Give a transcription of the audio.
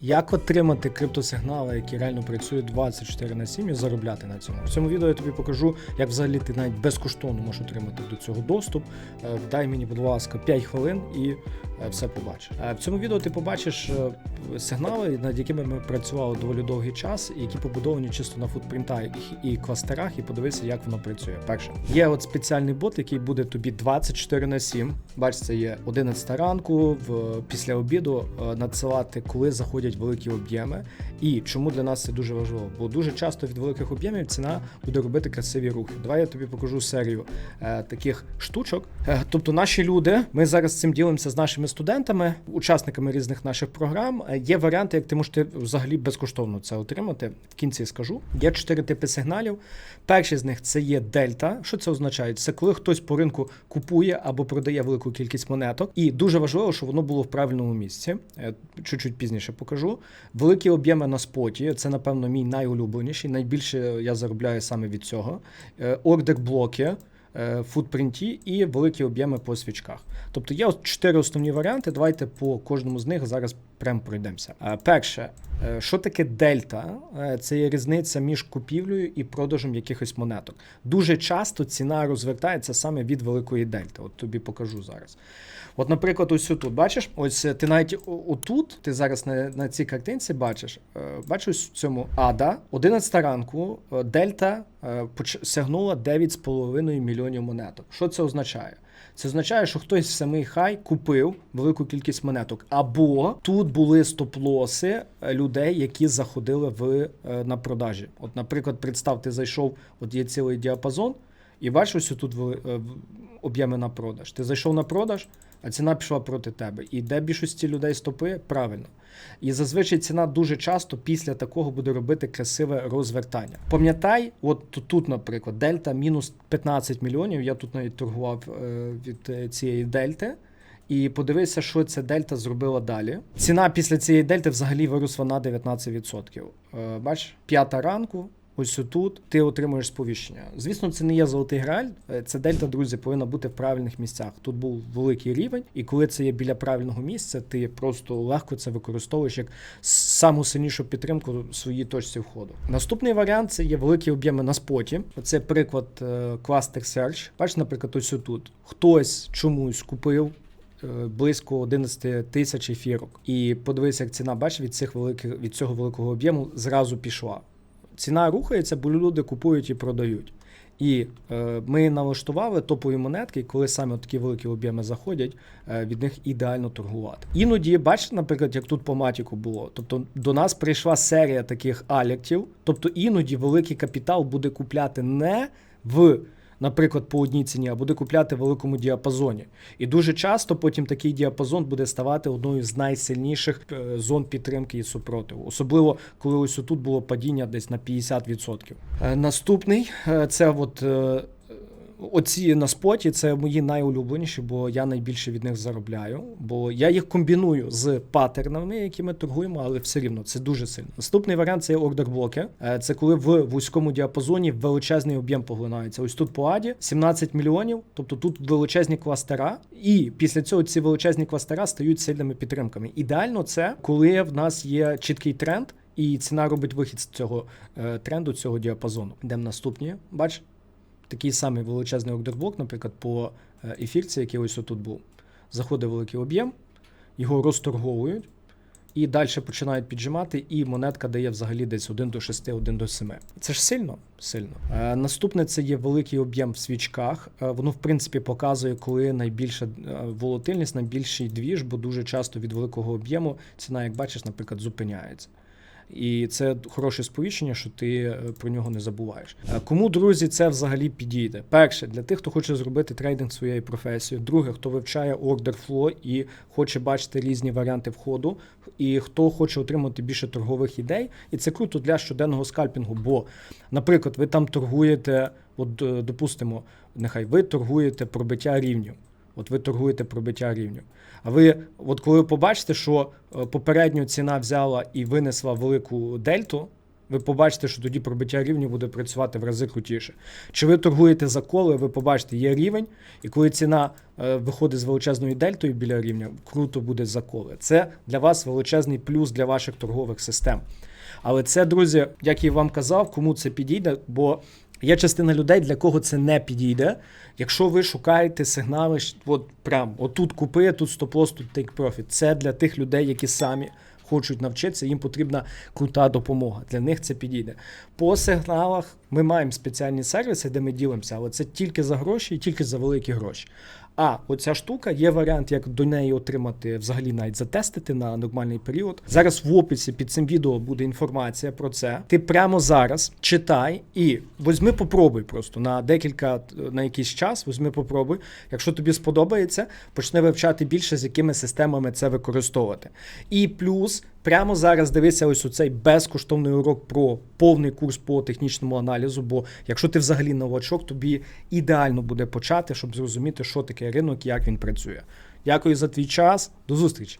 Як отримати криптосигнали, які реально працюють 24 на 7 і заробляти на цьому? В цьому відео я тобі покажу, як взагалі ти навіть безкоштовно можеш отримати до цього доступ. Е, Дай мені, будь ласка, 5 хвилин і все побачиш. Е, В цьому відео ти побачиш е, сигнали, над якими ми працювали доволі довгий час, які побудовані чисто на футпринтах і кластерах, і подивися, як воно працює. Перше, є от спеціальний бот, який буде тобі 24 на 7. Бач, це є 11 ранку, в після обіду е, надсилати, коли заходять великі об'єми. І чому для нас це дуже важливо? Бо дуже часто від великих об'ємів ціна буде робити красиві рухи. Давай я тобі покажу серію е, таких штучок. Е, тобто, наші люди, ми зараз цим ділимося з нашими студентами, учасниками різних наших програм. Е, є варіанти, як ти можеш взагалі безкоштовно це отримати. В кінці скажу. Є чотири типи сигналів. Перший з них це є дельта. Що це означає? Це коли хтось по ринку купує або продає велику кількість монеток. І дуже важливо, щоб воно було в правильному місці. Е, Чуть-чуть пізніше покажу. Великі об'єми на споті. Це, напевно, мій найулюбленіший. Найбільше я заробляю саме від цього. Е, Ордер блоки. Е, Футпринті і великі об'єми по свічках. Тобто є чотири основні варіанти. Давайте по кожному з них зараз прям пройдемося. Е, Перше, що таке дельта? Е, Це є різниця між купівлею і продажем якихось монеток. Дуже часто ціна розвертається саме від великої дельти. От тобі покажу зараз. От, наприклад, ось тут бачиш, ось е, ти навіть отут, ти зараз на, на цій картинці бачиш, е, бачиш ось в цьому ада, 11 ранку, е, дельта е, сягнула 9,5 мільйонів монеток. Що це означає? Це означає, що хтось в самий хай купив велику кількість монеток, або тут були стоп-лоси е, людей, які заходили в е, на продажі. От, наприклад, представ, ти зайшов, от є цілий діапазон, і бачиш, ось тут е, об'єми на продаж. Ти зайшов на продаж, а ціна пішла проти тебе. І де більшості людей стопи? Правильно. І зазвичай ціна дуже часто після такого буде робити красиве розвертання. Пам'ятай, от тут, наприклад, дельта мінус 15 мільйонів. Я тут навіть торгував е, від е, цієї дельти. І подивися, що ця дельта зробила далі. Ціна після цієї дельти взагалі виросла на 19%. Е, бач, п'ята ранку. Ось тут ти отримуєш сповіщення. Звісно, це не є золотий граль. е, Це дельта, друзі, повинна бути в правильних місцях. Тут був великий рівень, і коли це є біля правильного місця, ти просто легко це використовуєш як саму сильнішу підтримку своїй точці входу. Наступний варіант це є великі об'єми на споті. Це приклад е, Cluster Search. Бачиш, наприклад, ось тут хтось чомусь купив. е, Близько 11 тисяч ефірок. І подивися, як ціна бачиш, від цих великих від цього великого об'єму зразу пішла ціна рухається, бо люди купують і продають. І е, ми налаштували топові монетки, коли саме такі великі об'єми заходять, е, від них ідеально торгувати. Іноді, бачите, наприклад, як тут по матіку було. Тобто до нас прийшла серія таких алектів. Тобто іноді великий капітал буде купляти не в. Наприклад, по одній ціні, а буде купляти в великому діапазоні. І дуже часто потім такий діапазон буде ставати одною з найсильніших е, зон підтримки і супротиву. Особливо, коли ось тут було падіння десь на 50%. Е, Наступний е, це от. Оці на споті це мої найулюбленіші, бо я найбільше від них заробляю. Бо я їх комбіную з паттернами, які ми торгуємо, але все рівно це дуже сильно. Наступний варіант це ордер-блоки. Е, Це коли в вузькому діапазоні величезний об'єм поглинається. Ось тут по аді 17 мільйонів, тобто тут величезні кластера, і після цього ці величезні кластера стають сильними підтримками. Ідеально це коли в нас є чіткий тренд. І ціна робить вихід з цього е, тренду, цього діапазону. Йдемо наступні. Бач, такий самий величезний ордерблок, наприклад, по е, ефірці, який ось тут був. Заходить великий об'єм, його розторговують, і далі починають піджимати, і монетка дає взагалі десь 1 до 6, 1 до 7. Це ж сильно? Сильно. Е, наступне це є великий об'єм в свічках. Е, воно, в принципі, показує, коли найбільша е, волатильність, найбільший двіж, бо дуже часто від великого об'єму ціна, як бачиш, наприклад, зупиняється. І це хороше сповіщення, що ти е, про нього не забуваєш. Е, Кому, друзі, це взагалі підійде? Перше, для тих, хто хоче зробити трейдинг своєю професією. Друге, хто вивчає ордер фло і хоче бачити різні варіанти входу, і хто хоче отримати більше торгових ідей. І це круто для щоденного скальпінгу. Бо, наприклад, ви там торгуєте, от е, допустимо, нехай ви торгуєте пробиття рівню. От ви торгуєте пробиття рівню. А ви, от коли побачите, що е, попередню ціна взяла і винесла велику дельту, ви побачите, що тоді пробиття рівнів буде працювати в рази крутіше. Чи ви торгуєте за коли, ви побачите, є рівень, і коли ціна е, виходить з величезною дельтою біля рівня, круто буде за коли. Це для вас величезний плюс для ваших торгових систем. Але це, друзі, як я вам казав, кому це підійде, бо є частина людей, для кого це не підійде. Якщо ви шукаєте сигнали, от прям отут купи, тут стоп-лосс, тут take profit. Це для тих людей, які самі хочуть навчитися, їм потрібна крута допомога. Для них це підійде. По сигналах ми маємо спеціальні сервіси, де ми ділимося, але це тільки за гроші і тільки за великі гроші. А оця штука є варіант, як до неї отримати, взагалі навіть затестити на нормальний період. Зараз в описі під цим відео буде інформація про це. Ти прямо зараз читай і возьми, попробуй просто на декілька на якийсь час. Возьми, попробуй. Якщо тобі сподобається, почни вивчати більше, з якими системами це використовувати. І плюс. Прямо зараз дивися ось у цей безкоштовний урок про повний курс по технічному аналізу. Бо якщо ти взагалі новачок, тобі ідеально буде почати, щоб зрозуміти, що таке ринок і як він працює. Дякую за твій час. До зустрічі!